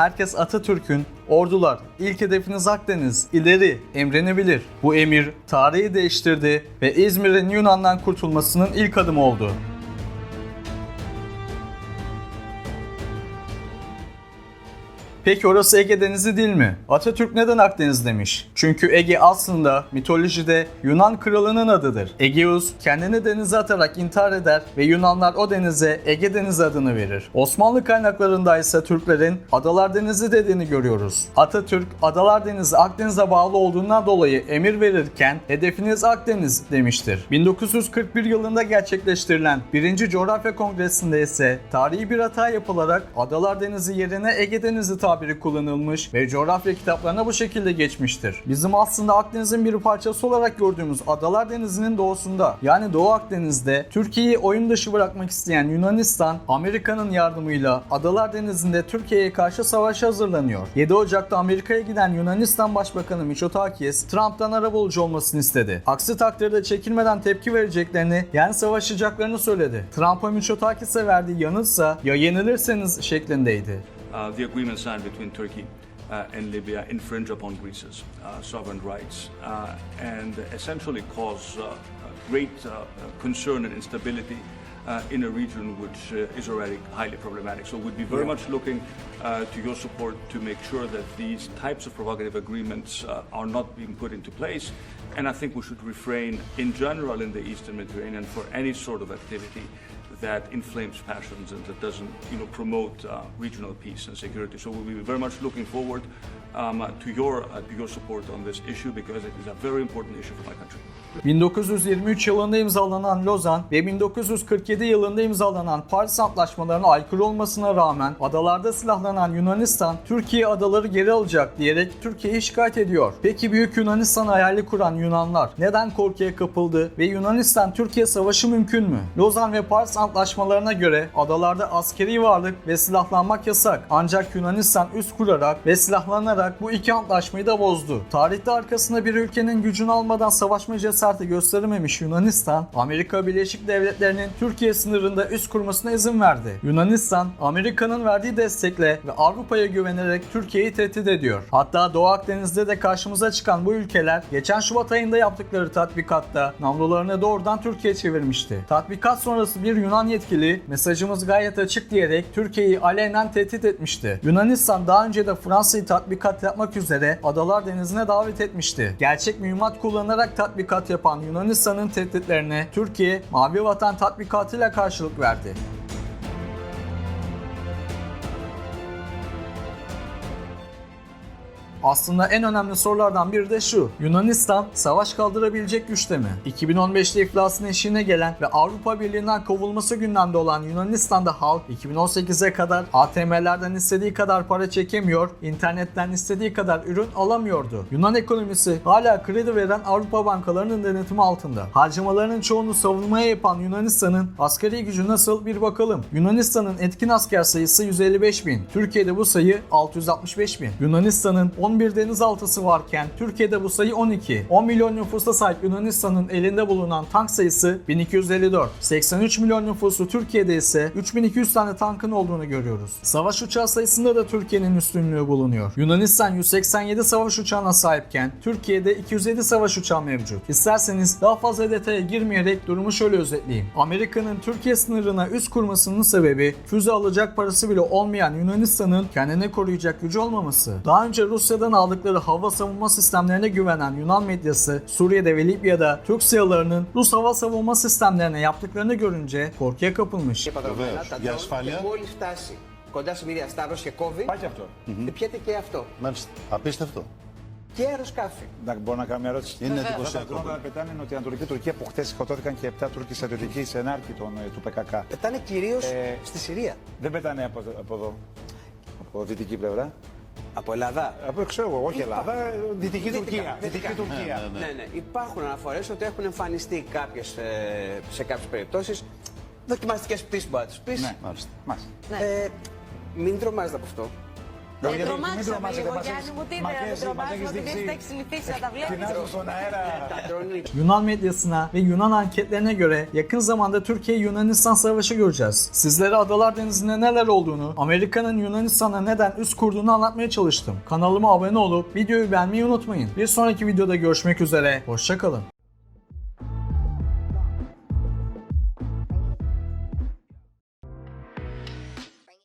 Herkes Atatürk'ün ordular ilk hedefiniz Akdeniz ileri emrini bilir. Bu emir tarihi değiştirdi ve İzmir'in Yunan'dan kurtulmasının ilk adımı oldu. Peki orası Ege Denizi değil mi? Atatürk neden Akdeniz demiş? Çünkü Ege aslında mitolojide Yunan kralının adıdır. Egeus kendini denize atarak intihar eder ve Yunanlar o denize Ege Denizi adını verir. Osmanlı kaynaklarında ise Türklerin Adalar Denizi dediğini görüyoruz. Atatürk Adalar Denizi Akdeniz'e bağlı olduğundan dolayı emir verirken hedefiniz Akdeniz demiştir. 1941 yılında gerçekleştirilen 1. Coğrafya Kongresi'nde ise tarihi bir hata yapılarak Adalar Denizi yerine Ege Denizi tabiri kullanılmış ve coğrafya kitaplarına bu şekilde geçmiştir. Bizim aslında Akdeniz'in bir parçası olarak gördüğümüz Adalar Denizi'nin doğusunda yani Doğu Akdeniz'de Türkiye'yi oyun dışı bırakmak isteyen Yunanistan Amerika'nın yardımıyla Adalar Denizi'nde Türkiye'ye karşı savaşa hazırlanıyor. 7 Ocak'ta Amerika'ya giden Yunanistan Başbakanı Mitsotakis Trump'tan arabulucu olmasını istedi. Aksi takdirde çekilmeden tepki vereceklerini yani savaşacaklarını söyledi. Trump'a Mitsotakis'e verdiği yanıtsa ya yenilirseniz şeklindeydi. Uh, the agreement signed between Turkey uh, and Libya infringe upon Greece's uh, sovereign rights uh, and essentially cause uh, great uh, concern and instability uh, in a region which uh, is already highly problematic. So we'd be very much looking uh, to your support to make sure that these types of provocative agreements uh, are not being put into place. And I think we should refrain in general in the Eastern Mediterranean for any sort of activity that inflames passions and that doesn't, you know, promote uh, regional peace and security. So we'll be very much looking forward um, to your uh, to your support on this issue because it is a very important issue for my country. 1923 yılında imzalanan Lozan ve 1947 yılında imzalanan Paris Antlaşmalarına aykırı olmasına rağmen adalarda silahlanan Yunanistan Türkiye adaları geri alacak diyerek Türkiye'yi şikayet ediyor. Peki Büyük Yunanistan hayali kuran Yunanlar neden korkuya kapıldı ve Yunanistan-Türkiye savaşı mümkün mü? Lozan ve Paris Antlaşmalarına göre adalarda askeri varlık ve silahlanmak yasak. Ancak Yunanistan üst kurarak ve silahlanarak bu iki antlaşmayı da bozdu. Tarihte arkasında bir ülkenin gücünü almadan savaşma gösterememiş Yunanistan, Amerika Birleşik Devletleri'nin Türkiye sınırında üst kurmasına izin verdi. Yunanistan, Amerika'nın verdiği destekle ve Avrupa'ya güvenerek Türkiye'yi tehdit ediyor. Hatta Doğu Akdeniz'de de karşımıza çıkan bu ülkeler geçen Şubat ayında yaptıkları tatbikatta namlularını doğrudan Türkiye çevirmişti. Tatbikat sonrası bir Yunan yetkili mesajımız gayet açık diyerek Türkiye'yi alenen tehdit etmişti. Yunanistan daha önce de Fransa'yı tatbikat yapmak üzere Adalar Denizi'ne davet etmişti. Gerçek mühimmat kullanarak tatbikat yapan Yunanistan'ın tehditlerine Türkiye Mavi Vatan tatbikatıyla karşılık verdi. Aslında en önemli sorulardan biri de şu. Yunanistan savaş kaldırabilecek güçte mi? 2015'te iflasın eşiğine gelen ve Avrupa Birliği'nden kovulması gündemde olan Yunanistan'da halk 2018'e kadar ATM'lerden istediği kadar para çekemiyor, internetten istediği kadar ürün alamıyordu. Yunan ekonomisi hala kredi veren Avrupa bankalarının denetimi altında. Harcamalarının çoğunu savunmaya yapan Yunanistan'ın askeri gücü nasıl bir bakalım. Yunanistan'ın etkin asker sayısı 155 bin. Türkiye'de bu sayı 665 bin. Yunanistan'ın 11 denizaltısı varken Türkiye'de bu sayı 12. 10 milyon nüfusa sahip Yunanistan'ın elinde bulunan tank sayısı 1254. 83 milyon nüfusu Türkiye'de ise 3200 tane tankın olduğunu görüyoruz. Savaş uçağı sayısında da Türkiye'nin üstünlüğü bulunuyor. Yunanistan 187 savaş uçağına sahipken Türkiye'de 207 savaş uçağı mevcut. İsterseniz daha fazla detaya girmeyerek durumu şöyle özetleyeyim. Amerika'nın Türkiye sınırına üst kurmasının sebebi füze alacak parası bile olmayan Yunanistan'ın kendini koruyacak gücü olmaması. Daha önce Rusya'dan aldıkları hava savunma sistemlerine güvenen Yunan medyası Suriye'de ve Libya'da Türk SİHA'larının Rus hava savunma sistemlerine yaptıklarını görünce korkuya kapılmış. και παγωμένα Βεβαίως. τα Για drone ασφάλεια. και μόλις φτάσει κοντά στη μοίρια Σταύρος και κόβει, Πάει και αυτό. πιέται και αυτό. Μάλιστα. Απίστευτο. Και αεροσκάφη. Να μπορώ να κάνω μια ερώτηση. Είναι Αυτά τα εντυπωσιακό. drone όταν πετάνε νοτιοανατολική Τουρκία που χθες σκοτώθηκαν και 7 Τούρκοι στρατιωτικοί σε ενάρκη των, ε, του PKK. Πετάνε κυρίως Ε, στη Συρία. Δεν πετάνε από, από εδώ, από δυτική πλευρά. Από Ελλάδα; Από ξέρω εγώ, όχι Ελλάδα, ε, δυτική Δυτικά, Τουρκία. δυτικά. Δυτική Τουρκία. Ναι, Ναι, ναι. Υπάρχουν αναφορές ότι έχουν εμφανιστεί κάποιες, ε, σε κάποιες περιπτώσεις δοκιμαστικές πτήσεις μπορεί να τις πεις. Ναι, Μάλιστα. μάλιστα. Ε, μην τρομάζετε από αυτό. Γιατί μην τρομάξαμε τρομάζετε, λίγο, μας Γιάννη έχεις- μου, τι μα είναι, και δεν εσύ, μας τρομάζουμε, έχεις ότι δεν δείξει τα έχεις συνηθίσει να τα την βλέπεις. άδεια στον αέρα. Yunan medyasına ve Yunan anketlerine göre yakın zamanda Türkiye-Yunanistan savaşı göreceğiz. Sizlere Adalar Denizi'nde neler olduğunu, Amerika'nın Yunanistan'a neden üst kurduğunu anlatmaya çalıştım. Kanalıma abone olup videoyu beğenmeyi unutmayın. Bir sonraki videoda görüşmek üzere, hoşçakalın.